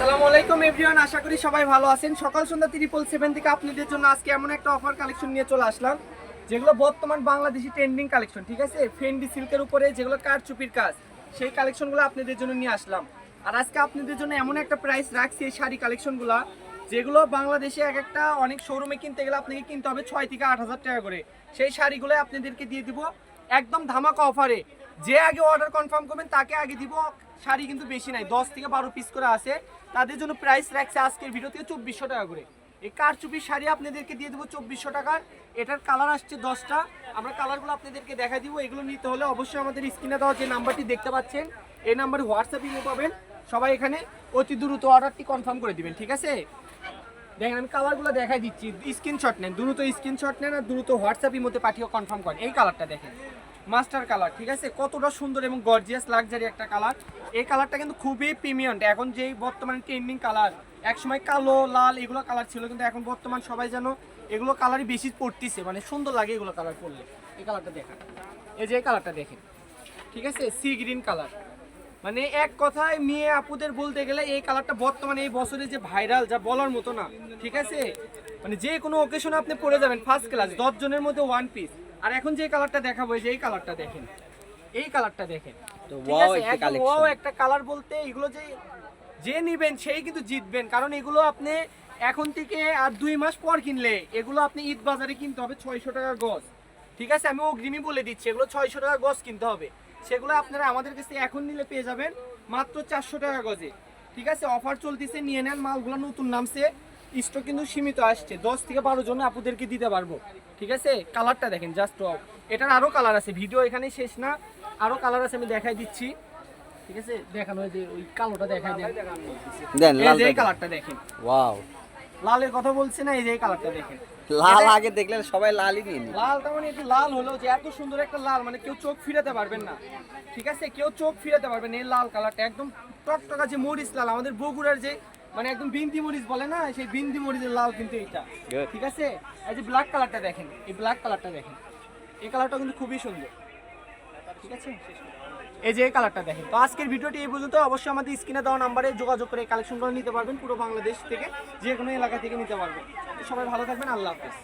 আসসালামু আলাইকুম এভরিওয়ান, আশা করি সবাই ভালো আছেন। সকাল সন্ধ্যা ত্রিপল সেভেন থেকে আপনাদের জন্য আজকে এমন একটা অফার কালেকশন নিয়ে চলে আসলাম, যেগুলো বর্তমান বাংলাদেশি ট্রেন্ডিং কালেকশন ঠিক আছে? ফেন্ডি সিল্কের উপরে যেগুলো কারচুপির কাজ, সেই কালেকশনগুলো আপনাদের জন্য নিয়ে আসলাম। আর আজকে আপনাদের জন্য এমন একটা প্রাইস রাখছি এই শাড়ি কালেকশনগুলো যেগুলো বাংলাদেশে এক একটা অনেক শোরুমে কিনতে গেলে আপনাকে কিনতে হবে ছয় থেকে আট হাজার টাকা করে। সেই শাড়িগুলো আপনাদেরকে দিয়ে দিব একদম ধামাকা অফারে যে আগে অর্ডার কনফার্ম করবেন, তাকে আগে দিব। শাড়ি কিন্তু বেশি নাই, দশ থেকে বারো পিস করে আছে। তাদের জন্য প্রাইস রাখছে আজকের ভিডিও থেকে চব্বিশশো টাকা করে। এই কারচুপির শাড়ি আপনাদেরকে দিয়ে দেবো চব্বিশশো টাকার। এটার কালার আসছে দশটা। আমরা কালারগুলো আপনাদেরকে দেখা দিব। এগুলো নিতে হলে অবশ্যই আমাদের স্ক্রিনে দেওয়া যে নাম্বারটি দেখতে পাচ্ছেন, এই নাম্বারে হোয়াটসঅ্যাপ ইমো পাবেন। সবাই এখানে অতি দ্রুত অর্ডারটি কনফার্ম করে দিবেন, ঠিক আছে? দেখেন, আমি কালারগুলো দেখাই দিচ্ছি। স্ক্রিনশট নেন, দ্রুত স্ক্রিনশট নেন আর দ্রুত হোয়াটসঅ্যাপ মধ্যে পাঠিয়ে কনফার্ম করেন। এই কালারটা দেখেন মাস্টার কালার ঠিক আছে? কতটা সুন্দর এবং গর্জিয়াস লাক্সারি একটা কালার এই কালারটা কিন্তু খুবই প্রিমিয়াম এখন যেই বর্তমানে ট্রেন্ডিং কালার একসময় কালো, লাল, এগুলো কালার ছিল, কিন্তু এখন বর্তমান সবাই যেন এগুলো কালারই বেশি পড়তিছে মানে সুন্দর লাগে এগুলো কালার করলে এই কালারটা দেখেন। এই যে এই কালারটা দেখেন, ঠিক আছে? সি গ্রিন কালার মানে এক কথায় মেয়ে আপুদের বলতে গেলে এই কালারটা বর্তমানে এই বছরে যে ভাইরাল যা বলার মতো না ঠিক আছে? মানে যে কোনো ওকেশনে আপনি পরে যাবেন ফার্স্ট ক্লাস দশ জনের মধ্যে ওয়ান পিস আর এখন যে কালারটা দেখাবো যে এই কালারটা দেখেন। এই কালারটা দেখেন। ঠিক একটা কালার বলতে এগুলো যে যে নিবেন সেই কিন্তু জিতবেন। কারণ এগুলো আপনি এখন থেকে আর দুই মাস পর কিনলে এগুলো আপনি ঈদ বাজারে কিনতে হবে ছয়শো টাকা গজ। ঠিক আছে? আমি অগ্রিমই বলে দিচ্ছি এগুলো ছয়শো টাকার গজ কিনতে হবে। সেগুলো আপনারা আমাদের কাছে এখন নিলে পেয়ে যাবেন মাত্র চারশো টাকা গজে। ঠিক আছে? অফার চলতেছে নিয়ে নেন মালগুলো নতুন নামছে। স্টক কিন্তু সীমিত আসছে। দশ থেকে বারো জন আপুদেরকে দিতে পারব। ঠিক আছে? কালারটা দেখেন জাস্ট অফ এটার আরও কালার আছে। ভিডিও এখানে শেষ না। আরও কালার আছে আমি দেখাই দিচ্ছি। ঠিক আছে? দেখানো যে ওই কালোটা দেখাই দেন। এই কালারটা দেখেন। ওয়াও লালের কথা বলছি না এই যে কালারটা দেখেন। লাল আগে দেখলে সবাই লালই নিয়ে লাল লালটা মানে একটু লাল হলো যে এত সুন্দর একটা লাল মানে কেউ চোখ ফিরাতে পারবেন না। ঠিক আছে? কেউ চোখ ফিরাতে পারবেন। এই লাল কালারটা একদম টকটকা যে মরিচ লাল আমাদের বগুড়ার যে মানে একদম বিন্দি মরিচ বলে না সেই বিন্দি মরিচের লাল কিন্তু এইটা। ঠিক আছে? এই যে ব্ল্যাক কালারটা দেখেন এই ব্ল্যাক কালারটা দেখেন। এই কালারটা কিন্তু খুবই সুন্দর। ঠিক আছে? এই যে কালারটা দেখেন। তো আজকের ভিডিওটি এই পর্যন্ত। অবশ্যই আমাদের স্ক্রিনে দেওয়া নাম্বারে যোগাযোগ করে কালেকশন কালেকশনগুলো নিতে পারবেন, পুরো বাংলাদেশ থেকে যে কোনো এলাকা থেকে নিতে পারবেন। সবাই ভালো থাকবেন, আল্লাহ হাফেজ।